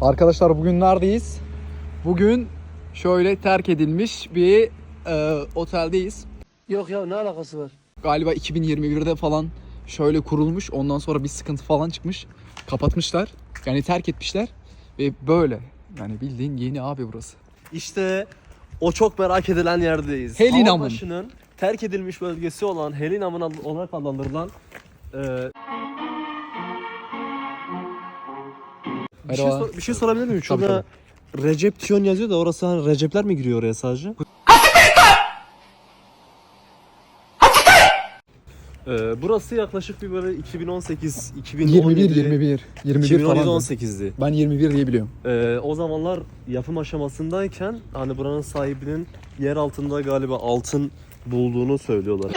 Arkadaşlar bugün neredeyiz? Bugün şöyle terk edilmiş bir e, oteldeyiz. Yok ya ne alakası var? Galiba 2021'de falan şöyle kurulmuş. Ondan sonra bir sıkıntı falan çıkmış. Kapatmışlar. Yani terk etmişler. Ve böyle. Yani bildiğin yeni abi burası. İşte o çok merak edilen yerdeyiz. Helinam'ın. Havabaşı'nın terk edilmiş bölgesi olan Helinam'ın ad- olarak adlandırılan e, bir, şey Merhaba. sor- bir şey sorabilir miyim? Tabii, Şurada Recep Tiyon yazıyor da orası hani Recepler mi giriyor oraya sadece? Ee, burası yaklaşık bir böyle 2018 2017 21, 21. 21 falan. 2018'di. Ben 21 diye biliyorum. Ee, o zamanlar yapım aşamasındayken hani buranın sahibinin yer altında galiba altın bulduğunu söylüyorlar.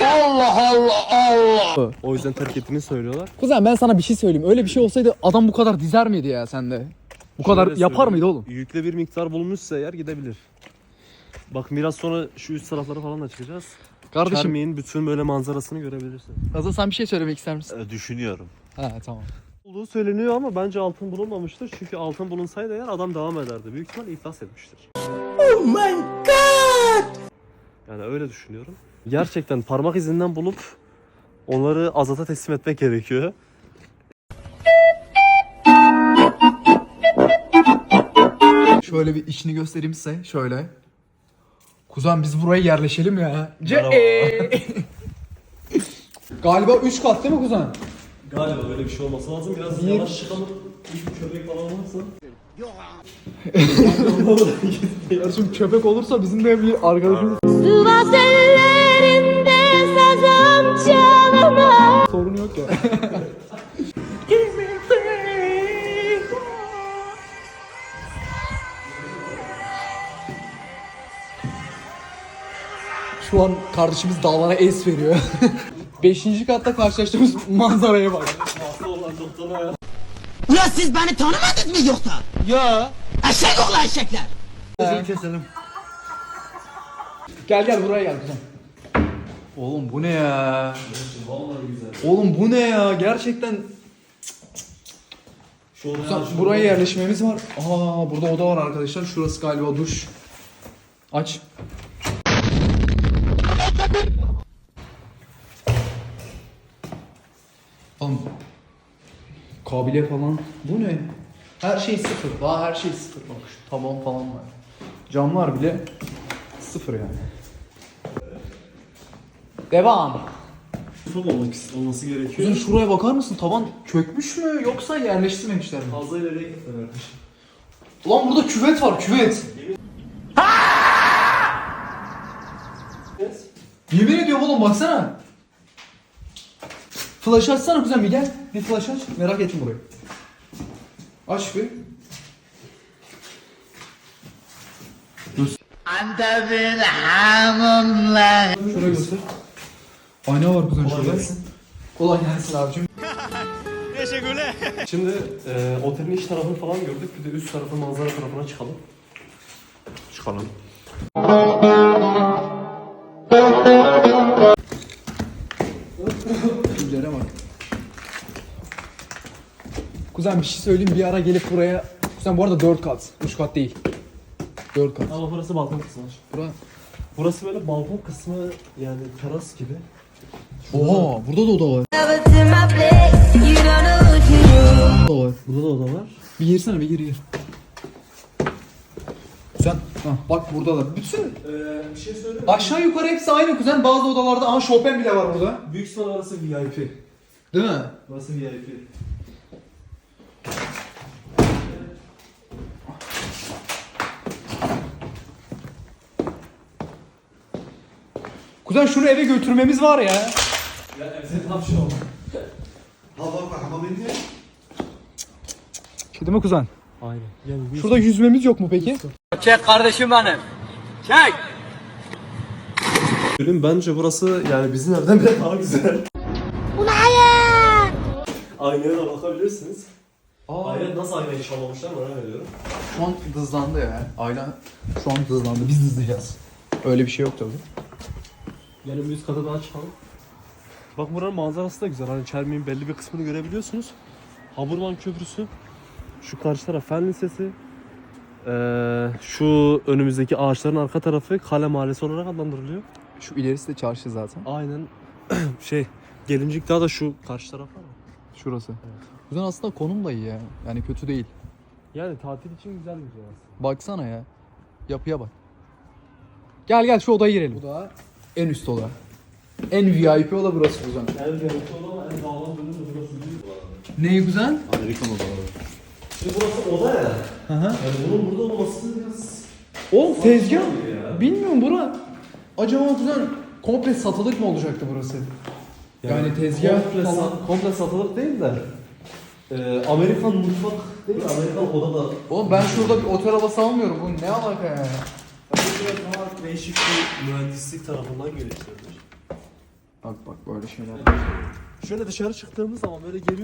Allah Allah Allah. O yüzden terk ettiğini söylüyorlar. Kuzen ben sana bir şey söyleyeyim. Öyle bir şey olsaydı adam bu kadar dizer miydi ya sende? Bu kadar Şöyle yapar söyleyeyim, mıydı oğlum? Yüklü bir miktar bulunmuşsa eğer gidebilir. Bak biraz sonra şu üst taraflara falan da çıkacağız. Kardeşim Çermiğin bütün böyle manzarasını görebilirsin. Hazır sen bir şey söylemek ister misin? E, Düşünüyorum. Ha tamam. Olduğu söyleniyor ama bence altın bulunmamıştır. Çünkü altın bulunsaydı eğer adam devam ederdi. Büyük ihtimal iflas etmiştir. Oh my god! Yani öyle düşünüyorum. Gerçekten parmak izinden bulup onları azata teslim etmek gerekiyor. Şöyle bir içini göstereyim size. Şöyle. Kuzen biz buraya yerleşelim ya. Galiba 3 kat değil mi kuzen? Galiba böyle bir şey olması lazım. Biraz Bir- yavaş çıkalım. Bir köpek falan olursa. Kardeşim köpek olursa bizim de bir arkadaşımız Sivas ellerinde sazım çalma sorun yok ya. Şu an kardeşimiz dağlara es veriyor. Beşinci katta karşılaştığımız manzaraya bak. Ulan siz beni tanımadınız mı yoksa? Ya. Eşek oğlu eşekler. Gel gel buraya gel kuzen. Oğlum bu ne ya? Oğlum bu ne ya? Gerçekten Kuzen, buraya yerleşmemiz var. Aa burada oda var arkadaşlar. Şurası galiba duş. Aç. Oğlum kabile falan. Bu ne? Her şey sıfır. Daha her şey sıfır. Bak şu taban falan var. Camlar bile sıfır yani. Devam. Full olmak olması gerekiyor. Kuzum şuraya bakar mısın? Tavan çökmüş mü yoksa yerleştirmemişler mi? Fazla ileriye gitme kardeşim. Lan burada küvet var küvet. Yemin ediyorum oğlum baksana. Flash açsana kuzen bir gel. Bir flash aç. Merak ettim burayı. Aç bir. Antep'in hamamlar. Şuraya göster. Ayna var kuzen şurada. Kolay gelsin abicim. Şimdi e, otelin iç tarafını falan gördük. Bir de üst tarafı manzara tarafına çıkalım. Çıkalım. Güllere bak. Kuzen bir şey söyleyeyim bir ara gelip buraya. Kuzen bu arada 4 kat. 3 kat değil. 4 kat. Ama burası balkon kısmı. Bura. Burası böyle balkon kısmı yani teras gibi. Oha burada da oda var. Oda var. Burada da oda var. Bir girsene bir gir gir. Kuzen ha, bak burada da. Bütün Ee, bir şey söyleyeyim aşağı yukarı hepsi aynı kuzen. Bazı odalarda ama Chopin bile var burada. Büyük ihtimal orası VIP. Değil mi? Burası VIP. Kuzen şunu eve götürmemiz var ya. Ya evde tam şey oldu. Şey değil mi kuzen? Aynen. Yani bir Şurada yüzmemiz yok mu peki? Söyleyeyim bence burası yani bizim evden bile daha güzel. Aynaya da bakabilirsiniz. Aa, Ayna nasıl aynayı çalmamışlar merak ediyorum. şu an hızlandı ya. Aynen şu an hızlandı. Biz hızlayacağız. Öyle bir şey yok tabii. Gelin bir üst kata daha çıkalım. Bak buranın manzarası da güzel. Hani Çermi'nin belli bir kısmını görebiliyorsunuz. Haburman Köprüsü Şu karşı taraf Fen Lisesi. Ee, şu önümüzdeki ağaçların arka tarafı Kale Mahallesi olarak adlandırılıyor. Şu ilerisi de çarşı zaten. Aynen şey Gelincik daha da şu karşı taraf var ya. Şurası. Güzel aslında konum da iyi ya. Yani kötü değil. Yani tatil için güzel bir yer aslında. Baksana ya. Yapıya bak. Gel gel şu odaya girelim. Bu da en üst oda. En VIP oda burası Kuzen. En gerekli olan en dağılan bölüm de burası değil. Neyi Kuzen? Amerikan odaları. Şimdi burası oda ya. Hı hı. Yani bunun burada olması biraz... Oğlum tezgah. ya. Bilmiyorum bura. Acaba Kuzen komple satılık mı olacaktı burası? Yani tezgah komple, falan. sa- komple satılık değil de e, Amerikan mutfak değil mi? Amerikan oda da Oğlum ben şurada bir otel havası almıyorum. Bu ne alaka ya? Böyle daha değişik bir mühendislik tarafından geliştirilmiş. Bak bak böyle şeyler. Şöyle dışarı çıktığımız zaman böyle geliyorsun.